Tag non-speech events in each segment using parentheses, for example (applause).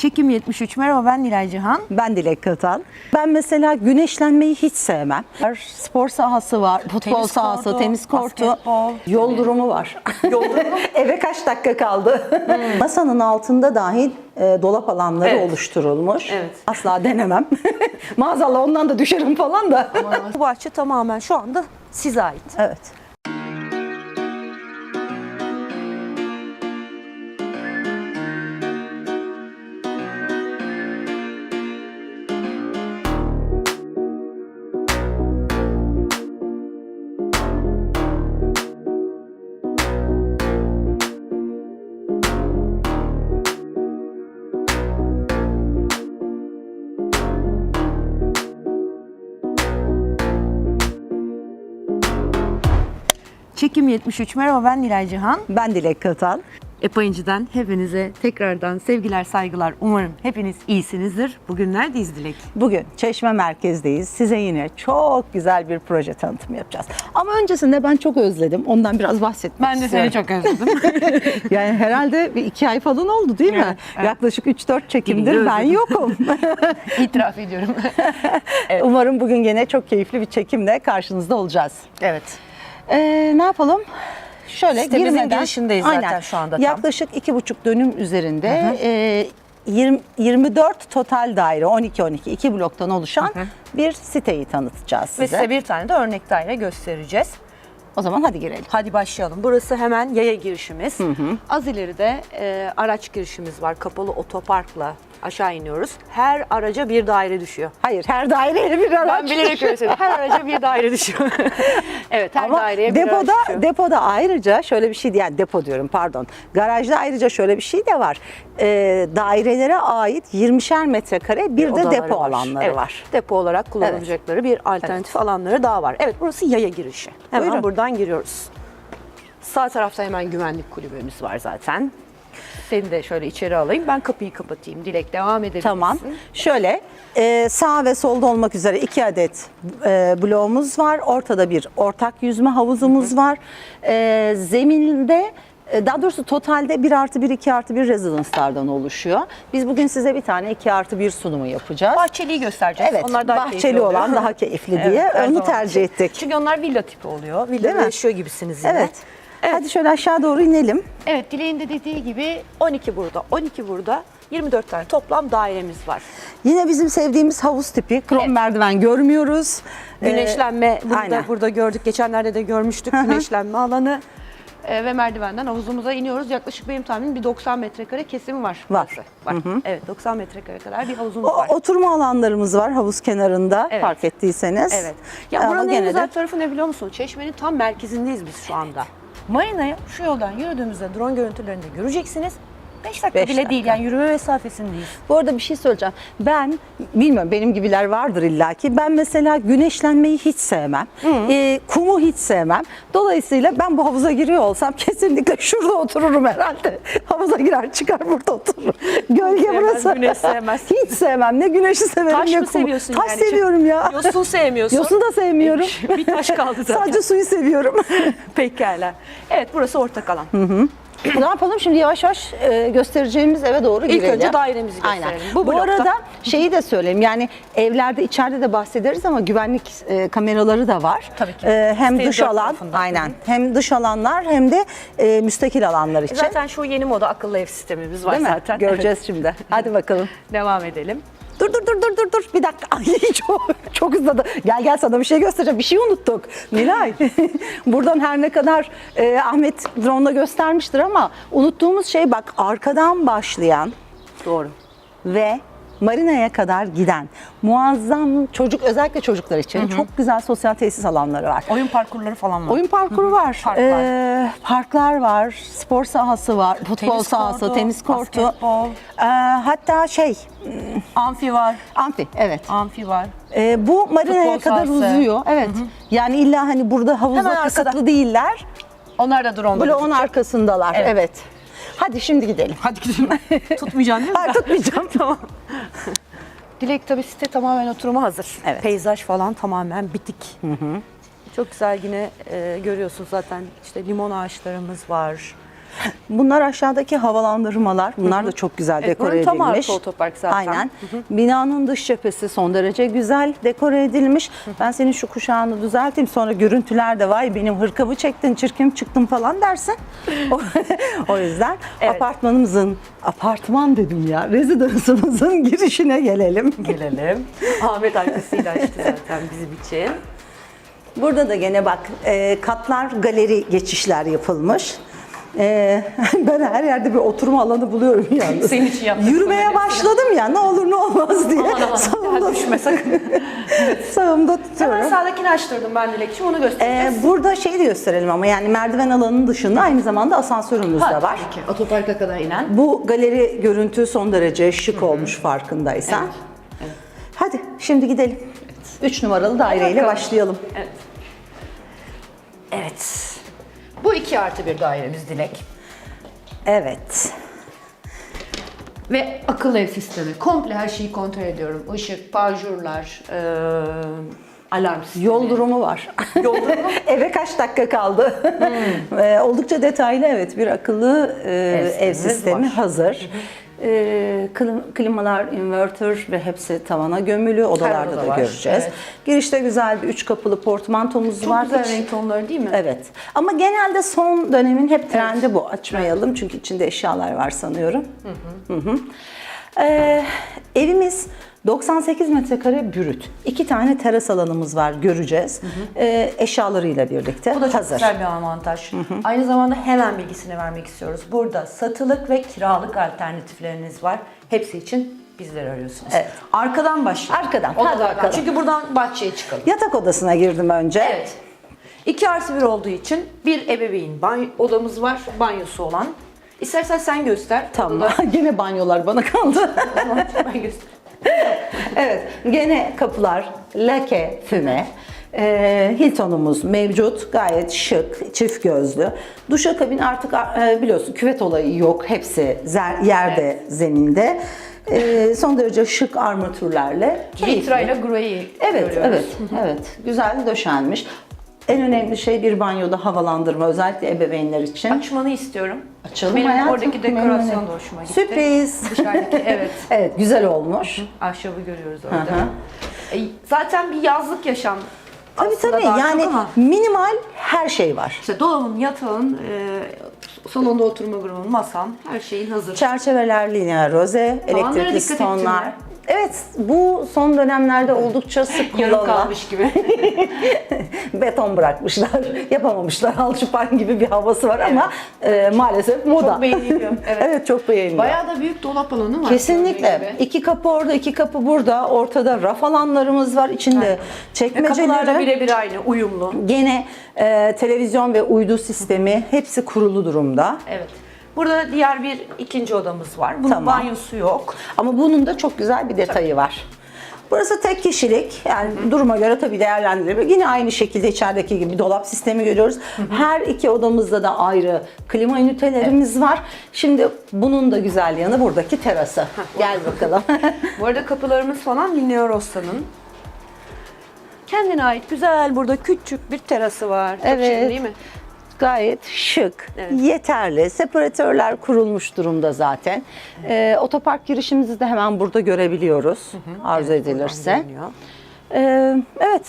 Çekim 73. Merhaba ben Nilay Cihan. Ben Dilek Katan. Ben mesela güneşlenmeyi hiç sevmem. Spor sahası var, futbol Tenis sahası, kortu, tenis kortu, basketbol. yol durumu var. (laughs) Eve kaç dakika kaldı? Masanın altında dahil e, dolap alanları Evet. oluşturulmuş. Evet. Asla denemem. (laughs) Maazallah ondan da düşerim falan da. Bu bahçe tamamen şu anda size ait. evet. Çekim 73. Merhaba ben Nilay Cihan. Ben Dilek Katan. Epayıncı'dan hepinize tekrardan sevgiler saygılar. Umarım hepiniz iyisinizdir. Bugün neredeyiz Dilek? Bugün Çeşme merkezdeyiz. Size yine çok güzel bir proje tanıtımı yapacağız. Ama öncesinde ben çok özledim. Ondan biraz bahsetmek Ben de istiyorum. seni çok özledim. (laughs) Yani herhalde bir iki ay falan oldu değil mi? Evet, evet. Yaklaşık 3-4 çekimdir ben yokum. (laughs) İtiraf ediyorum. (laughs) Umarım bugün gene çok keyifli bir çekimle karşınızda olacağız. evet. Ee, ne yapalım? Şöyle Sitemizin girmeden, girişindeyiz zaten şu anda tam. Yaklaşık iki buçuk dönüm üzerinde e, 20, 24 total daire 12-12 iki bloktan oluşan bir siteyi tanıtacağız Ve size. size bir tane de örnek daire göstereceğiz. O zaman hadi girelim. Hadi başlayalım. Burası hemen yaya girişimiz. Az ileride e, araç girişimiz var. Kapalı otoparkla aşağı iniyoruz. Her araca bir daire düşüyor. Hayır her daireye bir araç. Ben bilerek öyle söyledim. Her araca bir daire düşüyor. (laughs) evet her Ama daireye bir araç depoda düşüyor. depoda ayrıca şöyle bir şey yani depo diyorum pardon. Garajda ayrıca şöyle bir şey de var. Ee, dairelere ait 20'şer metrekare bir de Odaları depo var. alanları Evet, var. Depo olarak kullanılacakları bir alternatif alanları daha var. Evet burası yaya girişi. Hemen Buyurun. buradan giriyoruz. Sağ tarafta hemen güvenlik kulübemiz var zaten. Seni de şöyle içeri alayım. Ben kapıyı kapatayım. Dilek devam edebilirsin. Tamam. Şöyle e, sağ ve solda olmak üzere iki adet e, bloğumuz var. Ortada bir ortak yüzme havuzumuz var. E, zeminde e, daha doğrusu totalde 1 artı 1, 2 artı 1 rezidanslardan oluşuyor. Biz bugün size bir tane 2 artı 1 sunumu yapacağız. Bahçeliyi göstereceğiz. Evet, onlar daha bahçeli keyifli oluyor. olan daha keyifli (laughs) diye her onu tercih için. ettik. Çünkü onlar villa tipi oluyor. Mi? yaşıyor gibisiniz yine. Evet. Hadi şöyle aşağı doğru inelim. Evet Dileğin de dediği gibi 12 burada, 12 burada. 24 tane toplam dairemiz var. Yine bizim sevdiğimiz havuz tipi. Krom Evet. merdiven görmüyoruz. Güneşlenme Ee, burada, aynen. burada gördük. Geçenlerde de görmüştük güneşlenme alanı. Ee, ve merdivenden havuzumuza iniyoruz. Yaklaşık benim tahminim bir 90 metrekare kesimi var. Var. burası. Var. Evet 90 metrekare kadar bir havuzumuz O, var. oturma alanlarımız var havuz kenarında Evet. fark ettiyseniz. Evet. Ya Ama buranın en gene de- güzel tarafı ne biliyor musun? Çeşmenin tam merkezindeyiz biz şu anda. Marina'ya şu yoldan yürüdüğümüzde drone görüntülerinde göreceksiniz. 5 dakika Beş bile dakika. değil yani yürüme mesafesindeyiz. Bu arada bir şey söyleyeceğim. Ben bilmiyorum benim gibiler vardır illaki. Ben mesela güneşlenmeyi hiç sevmem. Ee, kumu hiç sevmem. Dolayısıyla ben bu havuza giriyor olsam kesinlikle şurada otururum herhalde. (laughs) Havuza girer çıkar burada otururum. Gölge Sevmez, burası. güneş sevmez. (laughs) hiç sevmem. Ne güneşi severim Taş ne mı kumu. seviyorsun Taş yani? seviyorum ya. Yosun (laughs) sevmiyorsun. Yosun da sevmiyorum. Bir taş kaldı zaten. Sadece suyu seviyorum. Pekala. Evet burası ortak alan. (clears throat) ne yapalım şimdi yavaş yavaş e, göstereceğimiz eve doğru İlk girelim. önce dairemizi Aynen. gösterelim. Bu, Bu blokta- arada şeyi de söyleyeyim yani evlerde içeride de bahsederiz ama güvenlik e, kameraları da var. Tabii ki. E, hem Sitenin dış alan tarafında. aynen Hı hem dış alanlar hem de e, müstakil alanlar için. Zaten şu yeni moda akıllı ev sistemimiz var Değil mi? zaten. Göreceğiz şimdi. Hadi bakalım. (laughs) Devam edelim. Dur dur dur dur dur dur. Bir dakika. (laughs) Ay çok çok hızladı. Gel gel sana bir şey göstereceğim. Bir şey unuttuk. Nilay. (laughs) Buradan her ne kadar e, Ahmet drone'la göstermiştir ama unuttuğumuz şey bak arkadan başlayan Doğru. ve marinaya kadar giden muazzam çocuk özellikle çocuklar için çok güzel sosyal tesis alanları var. Oyun parkurları falan var. Oyun parkuru var, Parklar. ee, parklar var, spor sahası var, futbol Tenis sahası, kortu, tenis kortu. basketbol. Ee, hatta şey, Amfi var. amfi, evet. Amfi var. Ee, bu marinaya Futbol kadar sahası. uzuyor. Evet. Yani illa hani burada havuzda Hemen kısıtlı arkada. değiller. Onlar da drone'da. Bloğun arkasındalar. Evet. Evet. Hadi şimdi gidelim. Hadi gidelim. (laughs) Tutmayacaksın değil mi? Hayır tutmayacağım. (laughs) tamam. Dilek tabii site tamamen oturuma hazır. Evet. Peyzaj falan tamamen bitik. Çok güzel yine e, görüyorsunuz zaten işte limon ağaçlarımız var. Bunlar aşağıdaki havalandırmalar. Bunlar da çok güzel Evet, dekore tam edilmiş. arka otopark zaten. Aynen. Binanın dış cephesi son derece güzel dekore edilmiş. Ben senin şu kuşağını düzelteyim sonra görüntüler de vay benim hırkamı çektin, çirkin çıktım falan dersin. (laughs) O, o yüzden Evet. apartmanımızın, apartman dedim ya, rezidansımızın (laughs) girişine gelelim. Gelelim. Ahmet arkasıyla açtı zaten bizim için. Burada da gene bak e, katlar galeri geçişler yapılmış. E, (laughs) ben her yerde bir oturma alanı buluyorum (laughs) yalnız. Senin için yaptık Yürümeye başladım ya ne olur ne olmaz diye. Aman aman Sağımda, düşme sakın. (laughs) sağımda Hemen tutuyorum. sağdakini açtırdım ben Dilekçim onu göstereceğiz. burada şeyi de gösterelim ama yani merdiven alanının dışında aynı zamanda asansörümüz de var. Tabii ki. Otoparka kadar inen. Bu galeri görüntü son derece şık olmuş farkındaysan. Hadi şimdi gidelim. 3 numaralı daireyle başlayalım. Evet. Evet. Bu iki artı bir dairemiz Dilek. Evet. Ve akıllı ev sistemi. Komple her şeyi kontrol ediyorum. Işık, panjurlar, eee alarm sistemi. Yol durumu var. Yol durumu? (laughs) Eve kaç dakika kaldı? Ee, (laughs) oldukça detaylı evet bir akıllı e, ev, sistemimiz sistemi var. hazır. Klim- klimalar, inverter ve hepsi tavana gömülü. Odalarda da var, göreceğiz. evet. Girişte güzel bir üç kapılı portmantomuz Çok var. güzel Hiç- renk tonları değil mi? Evet. Ama genelde son dönemin hep trendi bu. Açmayalım çünkü içinde eşyalar var sanıyorum. Hı hı. Ee, evimiz 98 metrekare bürüt. İki tane teras alanımız var göreceğiz. Ee, eşyalarıyla birlikte Bu da çok hazır. güzel bir avantaj. Aynı zamanda hemen bilgisini vermek istiyoruz. Burada satılık ve kiralık alternatifleriniz var. Hepsi için bizleri arıyorsunuz. Evet. Arkadan başlayalım. Arkadan, hadi Odalardan. bakalım. Çünkü buradan bahçeye çıkalım. Yatak odasına girdim önce. Evet. İki artı bir olduğu için bir ebeveyn banyo, odamız var, banyosu olan. İstersen sen göster. Tamam. (laughs) Gene banyolar bana kaldı. ben göster. evet. Gene kapılar lake, füme. Ee, Hilton'umuz mevcut. Gayet şık, çift gözlü. Duşakabin artık e, biliyorsun küvet olayı yok. Hepsi zer- yerde, zeminde. Ee, son derece şık armatürlerle. Vitra ile Grey'i Evet, görüyoruz. evet, evet. Güzel döşenmiş. En önemli şey bir banyoda havalandırma özellikle ebeveynler için. Açmanı istiyorum. Açalım Benim hayatım. oradaki dekorasyon da hoşuma gitti. Sürpriz. Dışarıdaki (laughs) evet. evet, güzel olmuş. Ahşabı görüyoruz Hı orada. hı. E, zaten bir yazlık yaşam Tabii tabii yani ama minimal her şey var. işte dolabın, yatağın, e, salonda oturma grubun, masan, her şeyin hazır. Çerçeveler lineer roze, Tavanlara elektrikli stonlar. Evet, bu son dönemlerde oldukça sık kullanılan kalmış gibi. (laughs) beton bırakmışlar, yapamamışlar, alçıpan gibi bir havası var ama e, maalesef moda. Çok beğeniliyor. (laughs) Evet. evet, çok beğeniliyor. Bayağı da büyük dolap alanı var. Kesinlikle. İki kapı orada, iki kapı burada. Ortada raf alanlarımız var. İçinde kapılarla çekmeceleri. birebir aynı, uyumlu. Gene e, televizyon ve uydu sistemi hepsi kurulu durumda. Evet. Burada diğer bir ikinci odamız var. Bunun Tamam. banyosu yok. Ama bunun da çok güzel bir detayı var. Burası tek kişilik. Yani duruma göre tabii değerlendirilebilir. Yine aynı şekilde içerideki gibi dolap sistemi görüyoruz. Her iki odamızda da ayrı klima ünitelerimiz var. Şimdi bunun da güzel yanı buradaki terası. Gel bakalım. Bu arada kapılarımız falan Linneo Rossa'nın. Kendine ait güzel burada küçük bir terası var. Çok Evet. şirin değil mi? Gayet şık, Evet. yeterli. Separatörler kurulmuş durumda zaten. Ee, otopark girişimizi de hemen burada görebiliyoruz arzu edilirse. Buradan görünüyor. Ee, evet.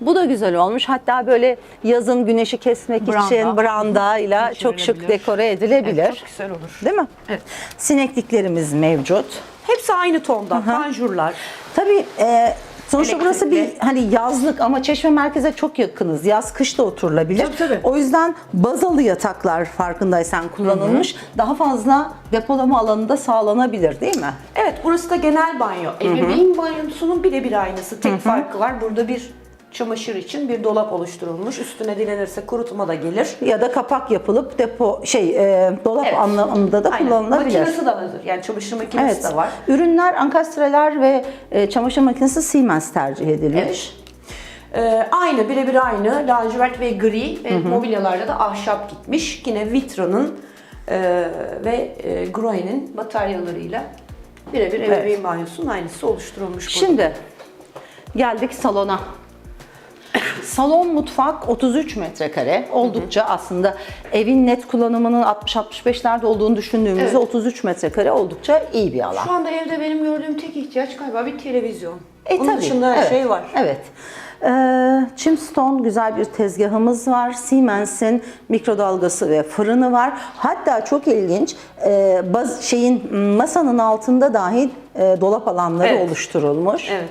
Bu da güzel olmuş. Hatta böyle yazın güneşi kesmek Branda. için brandayla çok şık dekore edilebilir. Evet, çok güzel olur. Değil mi? Evet. Sinekliklerimiz mevcut. Hepsi aynı tonda. Panjurlar. Tabii e, sonuçta burası bir hani yazlık ama Çeşme merkeze çok yakınız. Yaz kış da oturulabilir. Tabii, tabii. O yüzden bazalı yataklar farkındaysan kullanılmış. Daha fazla depolama alanı da sağlanabilir değil mi? Evet burası da genel banyo. Ebeveyn banyosunun birebir aynısı. Tek farkı var. Burada bir çamaşır için bir dolap oluşturulmuş. Üstüne dilenirse kurutma da gelir. Ya da kapak yapılıp depo şey e, dolap Evet. anlamında da Aynen. kullanılabilir. Makinesi de hazır. Yani çamaşır makinesi Evet. de var. Ürünler ankastreler ve e, çamaşır makinesi Siemens tercih edilmiş. Ee, aynı, birebir aynı. Lacivert ve gri ve mobilyalarda da ahşap gitmiş. Yine Vitra'nın e, ve e, Groe'nin bataryalarıyla birebir ebeveyn banyosunun aynısı oluşturulmuş. burada. Şimdi geldik salona. Salon mutfak 33 metrekare. Oldukça aslında evin net kullanımının 60-65'lerde olduğunu düşündüğümüzde Evet. 33 metrekare oldukça iyi bir alan. Şu anda evde benim gördüğüm tek ihtiyaç galiba bir televizyon. E, Onun tabii, dışında her evet, şey var. Evet. Ee, Chimstone güzel bir tezgahımız var. Siemens'in mikrodalgası ve fırını var. Hatta çok ilginç e, şeyin masanın altında dahi e, dolap alanları Evet. oluşturulmuş. Evet.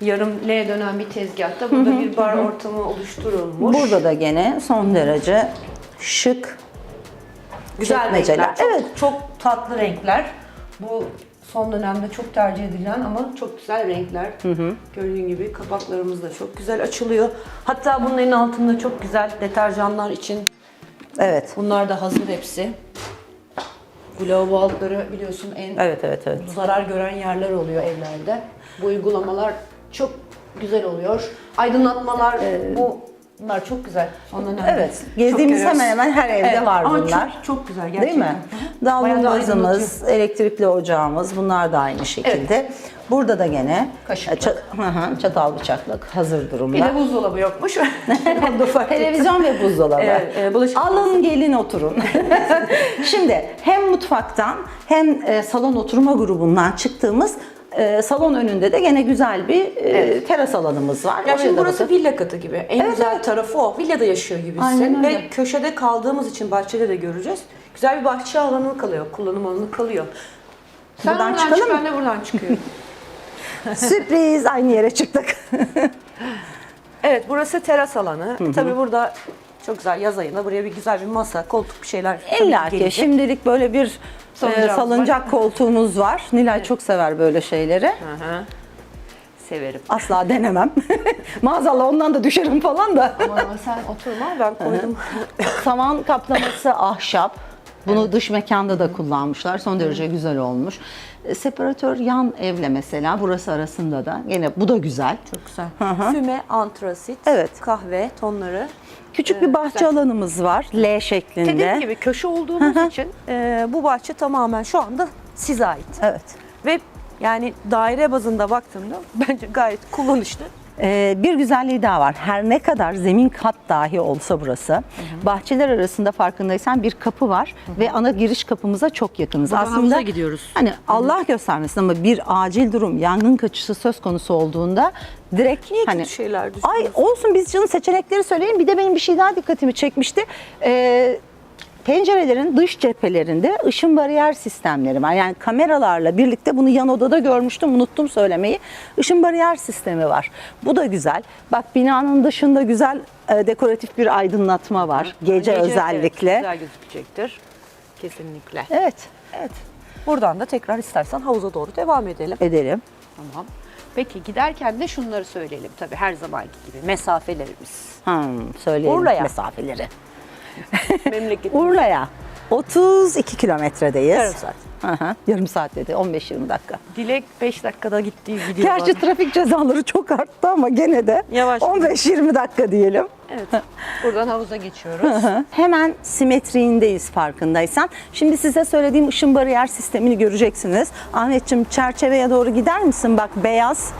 Yarım L dönen bir tezgahta burada bir bar ortamı oluşturulmuş. Burada da gene son derece şık güzel çekmeceler. renkler. Çok, Evet. çok tatlı renkler. Bu son dönemde çok tercih edilen ama çok güzel renkler. Gördüğün gibi kapaklarımız da çok güzel açılıyor. Hatta bunların altında çok güzel deterjanlar için Evet. bunlar da hazır hepsi. Bu lavabo altları biliyorsun en Evet evet evet. zarar gören yerler oluyor evlerde. Bu uygulamalar çok güzel oluyor. Aydınlatmalar bu bunlar çok güzel. Dönemde Evet. Gezdiğimiz hemen hemen her evde Evet, var ama bunlar. çok, çok güzel gerçekten. Değil mi? Bayağı da Davlumbazımız, elektrikli ocağımız bunlar da aynı şekilde. Burada da gene Kaşıklık. ça- hı hı, çatal bıçaklık hazır Bir durumda. de buzdolabı yokmuş. (laughs) Televizyon ve buzdolabı. Evet, e, bulaşık Alın gelin oturun. (laughs) Şimdi hem mutfaktan hem e, salon oturma grubundan çıktığımız e, salon önünde de gene güzel bir e, teras alanımız var. Ya Oraya şimdi burası bakın. villa katı gibi. En güzel tarafı o. Villada yaşıyor gibisin. Aynen öyle. Ve köşede kaldığımız için bahçede de göreceğiz. Güzel bir bahçe alanı kalıyor. Kullanım alanı kalıyor. Sen Buradan buradan, çıkalım çık, mı? ben de buradan çıkıyorum. (laughs) Sürpriz aynı yere çıktık. evet burası teras alanı. Tabii burada çok güzel yaz ayında buraya bir güzel bir masa, koltuk bir şeyler İlla ki gelecek. şimdilik böyle bir e, Salıncağımız salıncak koltuğumuz var. Nilay çok sever böyle şeyleri. Hı. Severim. Asla denemem. (laughs) Maazallah ondan da düşerim falan da. Ama sen oturma ben koydum. Tavan kaplaması ahşap. Bunu dış mekanda da kullanmışlar. Son derece güzel olmuş. E, Separatör yan evle mesela burası arasında da. Yine bu da güzel. Çok güzel. Füme, antrasit, Evet. kahve tonları. Küçük bir bahçe alanımız var. L şeklinde. Dediğim gibi köşe olduğumuz için e, bu bahçe tamamen şu anda size ait. Evet. Ve yani daire bazında baktığımda (laughs) bence gayet kullanışlı. Ee, bir güzelliği daha var. Her ne kadar zemin kat dahi olsa burası, bahçeler arasında farkındaysan bir kapı var ve ana giriş kapımıza çok yakınız. Buradan Aslında gidiyoruz. Hani Allah göstermesin ama bir acil durum, yangın kaçışı söz konusu olduğunda direkt Niye hani şeyler Ay olsun biz canım seçenekleri söyleyin. Bir de benim bir şey daha dikkatimi çekmişti. Ee, pencerelerin dış cephelerinde ışın bariyer sistemleri var. Yani kameralarla birlikte bunu yan odada görmüştüm. Unuttum söylemeyi. Işın bariyer sistemi var. Bu da güzel. Bak binanın dışında güzel e, dekoratif bir aydınlatma var. Gece, özellikle. Evet, güzel gözükecektir. Kesinlikle. Evet. Evet. Buradan da tekrar istersen havuza doğru devam edelim. Edelim. Tamam. Peki giderken de şunları söyleyelim tabii her zamanki gibi mesafelerimiz. Hmm, söyleyelim Urla'ya. mesafeleri. Memleket. (laughs) Urla'ya 32 kilometredeyiz. Yarım saat. Hı hı, Yarım saat dedi. 15-20 dakika. Dilek 5 dakikada gittiği gidiyor Gerçi bana. trafik cezaları çok arttı ama gene de Yavaş. 15-20 dakika diyelim. Evet. Buradan havuza geçiyoruz. Hemen simetriğindeyiz farkındaysan. Şimdi size söylediğim ışın bariyer sistemini göreceksiniz. Ahmetciğim çerçeveye doğru gider misin? Bak beyaz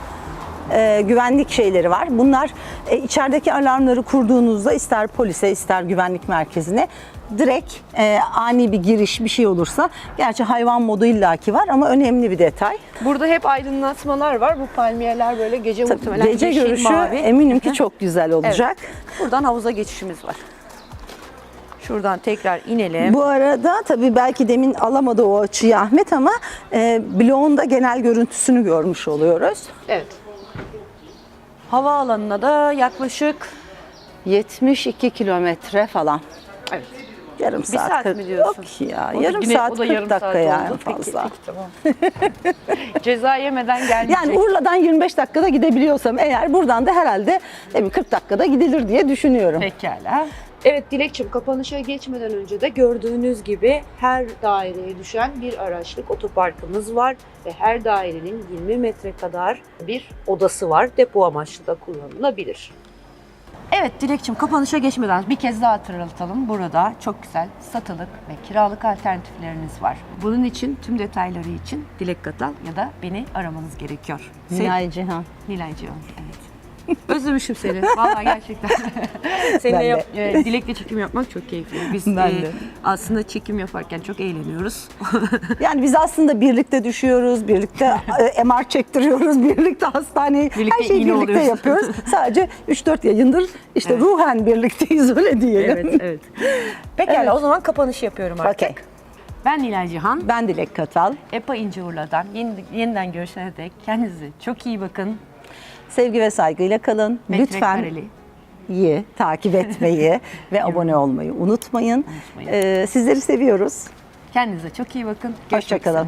e, güvenlik şeyleri var. Bunlar e, içerideki alarmları kurduğunuzda ister polise ister güvenlik merkezine direkt e, ani bir giriş bir şey olursa gerçi hayvan modu illaki var ama önemli bir detay. Burada hep aydınlatmalar var. Bu palmiyeler böyle gece Tabii, muhtemelen gece yeşil, görüşü mavi. eminim ki çok güzel Evet. olacak. Buradan havuza geçişimiz var. Şuradan tekrar inelim. Bu arada tabii belki demin alamadı o açıyı Ahmet ama e, bloğun da genel görüntüsünü görmüş oluyoruz. Evet. Havaalanına da yaklaşık 72 kilometre falan. evet. Yarım Bir saat, saat 40 mi diyorsun? Yok ya. O yarım yine- saat o da 40 yarım dakika saat yani oldu. Peki, fazla. peki, tamam. (laughs) Ceza yemeden gelmeyecek. Yani Urla'dan 25 dakikada gidebiliyorsam eğer buradan da herhalde tabii 40 dakikada gidilir diye düşünüyorum. Pekala. Evet Dilekçim kapanışa geçmeden önce de gördüğünüz gibi her daireye düşen bir araçlık otoparkımız var ve her dairenin 20 metre kadar bir odası var. Depo amaçlı da kullanılabilir. Evet Dilekçim kapanışa geçmeden bir kez daha hatırlatalım. Burada çok güzel satılık ve kiralık alternatifleriniz var. Bunun için tüm detayları için Dilek Katal ya da beni aramanız gerekiyor. Nilay Cihan. Nilaycığım. Evet. (laughs) Özlemişim seni. Vallahi gerçekten. (laughs) Seninle yap, e, dilekle çekim yapmak çok keyifli. Biz Ben e, de. aslında çekim yaparken çok eğleniyoruz. (laughs) Yani biz aslında birlikte düşüyoruz, birlikte e, MR çektiriyoruz, birlikte hastaneye, Birlikte her şeyi iğne birlikte oluyoruz. yapıyoruz. Sadece 3-4 yayındır işte Evet. ruhen birlikteyiz öyle diyelim. evet, evet. Pekala Evet. o zaman kapanışı yapıyorum artık. Okey. Ben Nilay Cihan. Ben Dilek Katal. EPA İnce Urla'dan yeni, yeniden görüşene dek kendinize çok iyi bakın. Sevgi ve saygıyla kalın. Lütfen Metrekareli. iyi takip etmeyi (laughs) ve abone olmayı unutmayın. Unutmayın. Ee, sizleri seviyoruz. Kendinize çok iyi bakın. Hoşçakalın.